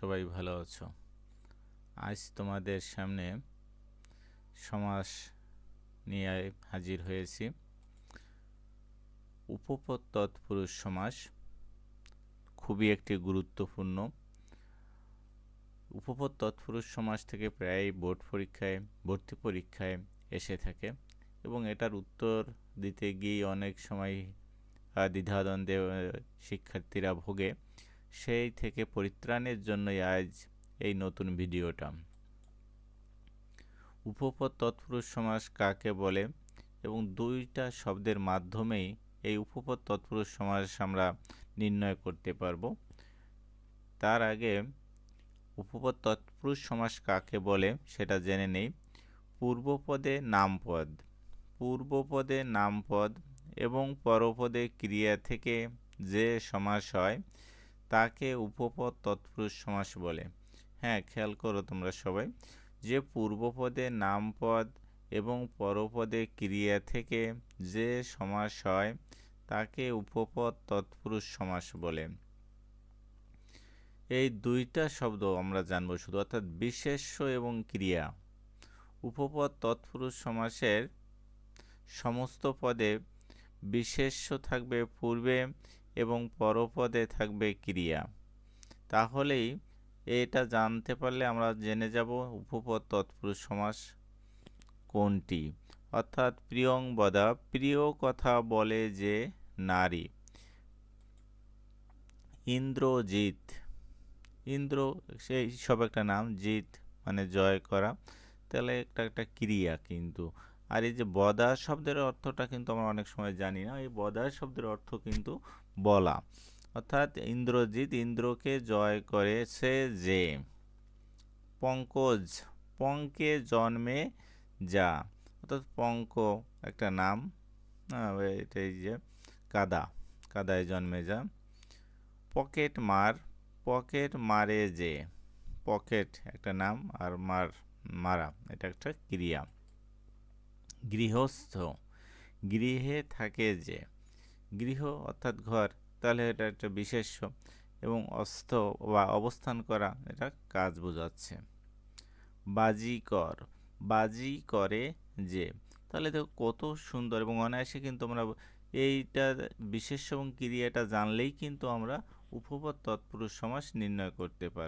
সবাই ভালো আছো। আজ তোমাদের সামনে সমাস নিয়ে হাজির হয়েছি। উপপদ তৎপুরুষ সমাস খুবই একটি গুরুত্বপূর্ণ। উপপদ তৎপুরুষ সমাস থেকে প্রায় বোর্ড পরীক্ষায়, ভর্তি পরীক্ষায় এসে থাকে এবং এটার উত্তর দিতে গিয়ে অনেক সময় দ্বিধাদ্বন্দ্বে শিক্ষার্থীরা ভোগে। সেই থেকে পরিত্রাণের জন্যই আজ এই নতুন ভিডিওটা। উপপদ তৎপুরুষ সমাস কাকে বলে? এবং দুইটা শব্দের মাধ্যমেই এই উপপদ তৎপুরুষ সমাস আমরা নির্ণয় করতে পারব। তার আগে উপপদ তৎপুরুষ সমাস কাকে বলে সেটা জেনে নেই। পূর্বপদে নামপদ। পূর্বপদে নামপদ এবং পরপদে ক্রিয়া থেকে যে সমাস হয় তাকে উপপদ তৎপুরুষ সমাস বলে। হ্যাঁ খেয়াল করো তোমরা সবাই। যে পূর্বপদে নামপদ এবং পরপদে ক্রিয়া থেকে যে সমাস হয়, তাকে উপপদ তৎপুরুষ সমাস বলে। এই দুইটা শব্দ আমরা জানব শুধু, অর্থাৎ বিশেষ্য এবং ক্রিয়া। উপপদ তৎপুরুষ সমাসের সমস্ত পদে বিশেষ্য থাকবে পূর্বে এবং পরপদে থাকবে ক্রিয়া। তাহলেই এটা জানতে পারলে আমরা জেনে যাব উপপদ তৎপুরুষ সমাস কোনটি। অর্থাৎ প্রিয়ংবদা প্রিয় কথা বলে যে নারী। ইন্দ্রজিৎ। ইন্দ্র সেই সব একটা নাম জিত মানে জয় করা। তাহলে একটা একটা ক্রিয়া কিন্তু। আর এই যে বদা শব্দের অর্থটা কিন্তু আমরা অনেক সময় জানি না, এই বদা শব্দের অর্থ কিন্তু বলা। অর্থাৎ ইন্দ্রজিৎ ইন্দ্রকে জয় করেছে যে, পঙ্কজ, পঙ্কে জন্মে যা। অর্থাৎ পঙ্ক একটা নাম এটাই যে কাদা, কাদায় জন্মে যা। পকেট মার, পকেট মারে যে, পকেট একটা নাম আর মার, মারা, এটা একটা ক্রিয়া। গৃহস্থ। গৃহে থাকে যে। গৃহ অর্থাৎ ঘর, তাহলে এটা একটা বিশেষ্য। এবং অস্ত বা অবস্থান করা, এটা কাজ বোঝাচ্ছে। বাজি কর। বাজি করে যে। তাহলে দেখো কত সুন্দর এবং অনায়াসে কিন্তু আমরা এইটা বিশেষ এবং ক্রিয়াটা জানলেই কিন্তু আমরা উপপদ, তৎপুরুষ, সমাস নির্ণয় করতে পারব।